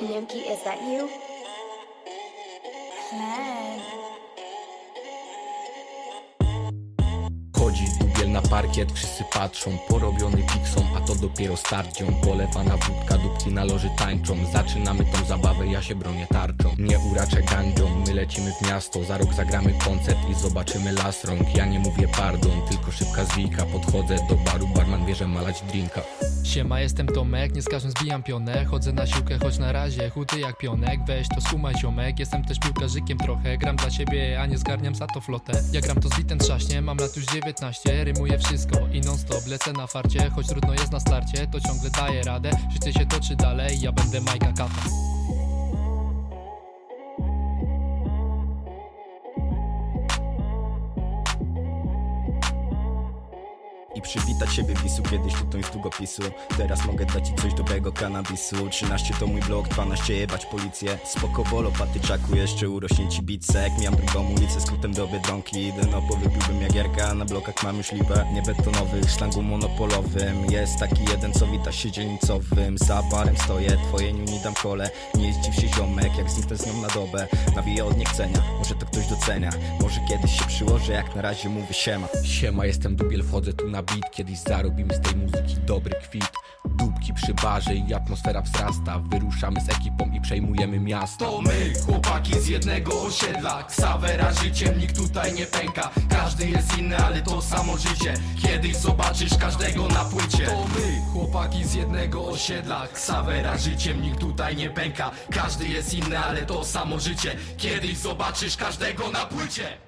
Nimki, is that you? Chodzi dubiel na parkiet, wszyscy patrzą Porobiony piksą, a to dopiero starcią Polewana wódka, dupci na loży tańczą. Zaczynamy tą zabawę, ja się bronię tarczą. Nie uraczę gandzią, my lecimy w miasto. Za rok zagramy koncert i zobaczymy las rąk. Ja nie mówię pardon, tylko szybka zwijka. Podchodzę do baru, barman bierze malać drinka. Siema, jestem Tomek, nie z każdym zbijam pionę Chodzę na siłkę, choć na razie chudy jak pionek. Weź to skumaj ziomek, jestem też piłkarzykiem trochę. Gram dla siebie, a nie zgarniam za to flotę. Ja gram to z bitem trzaśnie, mam lat już 19 Rymuję wszystko i non stop lecę na farcie Choć trudno jest na starcie, to ciągle daję radę. Życie się toczy dalej, ja będę Majka Kata I przywitać siebie wisu, kiedyś tutonąć długopisu Teraz mogę dać ci coś dobrego kanabisu. 13 to mój blok, 12 jebać policję. Spoko bolo, patyczaku, jeszcze urośnie ci bicek. Miałem drugą ulicę skrótem do Biedronki. Idę no, powypiłbym jak Jarka, na blokach mam już lipę Nie betonowych, szlangu monopolowym. Jest taki jeden, co wita się dzielnicowym. Za barem stoję, twoje nie dam kole. Nie zdziw się ziomek, jak zniknę z nią na dobę. Nawiję od niechcenia, może to ktoś docenia. Może kiedyś się przyłożę, jak na razie mówię siema. Siema, jestem dubiel, wchodzę tu na beat Kiedyś zarobimy z tej muzyki dobry kwit. Dupki przy barze i atmosfera wzrasta. Wyruszamy z ekipą i przejmujemy miasto. To my, chłopaki z jednego osiedla. Ksawera życiem nikt tutaj nie pęka. Każdy jest inny, ale to samo życie. Kiedyś zobaczysz każdego na płycie. To my, chłopaki z jednego osiedla. Ksawera życiem nikt tutaj nie pęka. Każdy jest inny, ale to samo życie. Kiedyś zobaczysz każdego na płycie